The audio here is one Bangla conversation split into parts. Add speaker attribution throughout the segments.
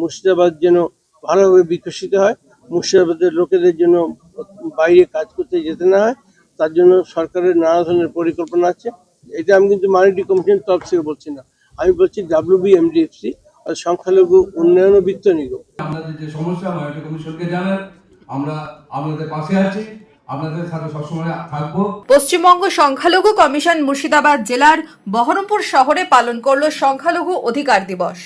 Speaker 1: মুর্শিদাবাদ যেন ভালোভাবে বিকশিত হয় মুর্শিদাবাদের লোকেদের জন্য বাইরে কাজ করতে যেতে না হয় তার জন্য সরকারের নানা ধরনের পরিকল্পনা আছে। এটা আমি কিন্তু মানিটি কমিশনের তরফ থেকে বলছি না। আমি বলছি ডাব্লিউবি এমডিএফসি আর সংখ্যালঘু উন্নয়ন ও বিত্ত নিগম।
Speaker 2: আপনাদের যে সমস্যা মাইনরিটি কমিশনকে জানান আমরা আপনাদের পাশে আছি আপনাদের সাথে সবসময় থাকব।
Speaker 3: পশ্চিমবঙ্গ সংখ্যালঘু কমিশন মুর্শিদাবাদ জেলার বহরমপুর শহরে পালন করল সংখ্যালঘু অধিকার দিবস।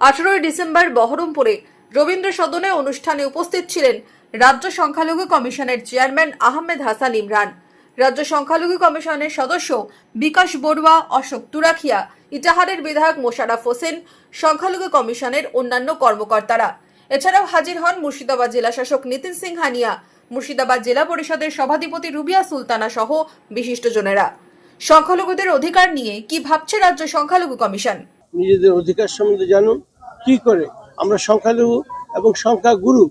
Speaker 3: আঠারোই ডিসেম্বর বহরমপুরে রবীন্দ্র সদনে অনুষ্ঠানে উপস্থিত ছিলেন রাজ্য সংখ্যালঘু কমিশনের চেয়ারম্যান আহমেদ হাসান ইমরান, রাজ্য সংখ্যালঘু কমিশনের সদস্য বিকাশ বড়ুয়া, অশোক তুরাখিয়া ইটাহারের বিধায়ক মোশাররফ হোসেন, সংখ্যালঘু কমিশনের অন্যান্য কর্মকর্তারা। এছাড়াও হাজির হন মুর্শিদাবাদ জেলা শাসক নিতিন সিং হানিয়া, মুর্শিদাবাদ জেলা পরিষদের সভাধিপতি রুবিয়া সুলতানা সহ বিশিষ্টজনেরা। সংখ্যালঘুদের অধিকার নিয়ে কি ভাবছে রাজ্য সংখ্যালঘু কমিশন?
Speaker 1: নিজেদের অধিকার সম্বন্ধে জানুন, কি করে আমরা সংখ্যালঘু এবং সংখ্যা গুরু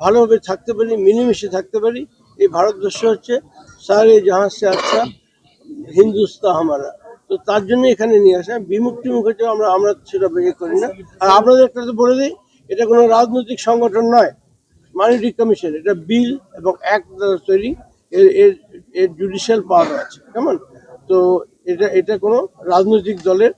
Speaker 1: ভালোভাবে থাকতে পারি, মিলেমিশে থাকতে পারি, এই ভারতবর্ষ হচ্ছে সারে জাহাজ সে আচ্ছা হিন্দুস্তা হামারা। তো তার জন্য এখানে নিয়ে আসা। বিমুক্তি মুখ আমরা আমরা সেটা বের করি না। আর আপনাদের একটা তো বলে দিই, এটা কোনো রাজনৈতিক সংগঠন নয় মানিটারি কমিশন, এটা বিল এবং অ্যাক্ট দ্বারা তৈরি, এর এর এর জুডিশিয়াল পাওয়ার আছে, কেমন? তো এটা এটা কোনো রাজনৈতিক দলের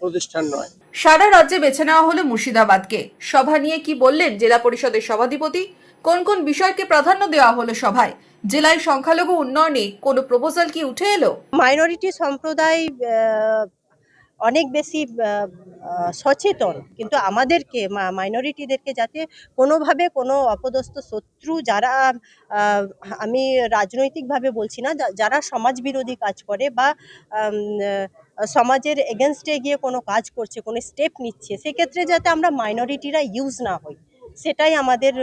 Speaker 1: প্রতিষ্ঠান নয়।
Speaker 3: সারা রাজ্যে বেছে নেওয়া হলো মুর্শিদাবাদকে। সভা নিয়ে কি বললেন জেলা পরিষদের সভাধিপতি? কোন কোন বিষয়কে প্রাধান্য দেওয়া হলো সভায়? জেলায় সংখ্যালঘু উন্নয়নে কোনো প্রপোজাল কি উঠে এলো?
Speaker 4: মাইনরিটি সম্প্রদায় আহ, অনেক বেশি সচেতন। কিন্তু আমাদেরকে মাইনরিটিদেরকে যাতে কোনোভাবে কোনো অপদস্থ শত্রু যারা আমি রাজনৈতিকভাবে বলছি না যারা সমাজ বিরোধী কাজ করে বা সমাজের এগেনস্টে গিয়ে কোনো কাজ করছে, কোনো স্টেপ নিচ্ছে, সেক্ষেত্রে যাতে আমরা মাইনরিটিরা ইউজ না হই। সেটাই আমাদের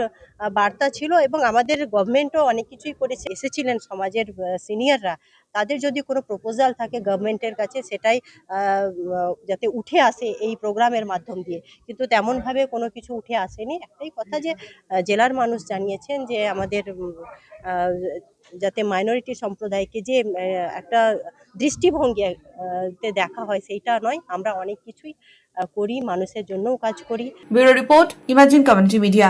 Speaker 4: বার্তা ছিল এবং আমাদের গভর্নমেন্টও অনেক কিছুই করেছে। এসেছিলেন সমাজের সিনিয়ররা তাদের যদি কোনো প্রপোজাল থাকে গভর্নমেন্টের কাছে, সেটাই যাতে উঠে আসে এই প্রোগ্রামের মাধ্যম দিয়ে। কিন্তু তেমনভাবে কোনো কিছু উঠে আসেনি। একটাই কথা যে জেলার মানুষ জানিয়েছেন যে, আমাদের যাতে মাইনরিটি সম্প্রদায়কে যে একটা দৃষ্টিভঙ্গি তে দেখা হয়, সেইটা নয়। আমরা অনেক কিছুই করি, মানুষের জন্যও কাজ করি।
Speaker 3: Bureau report, imagine community media.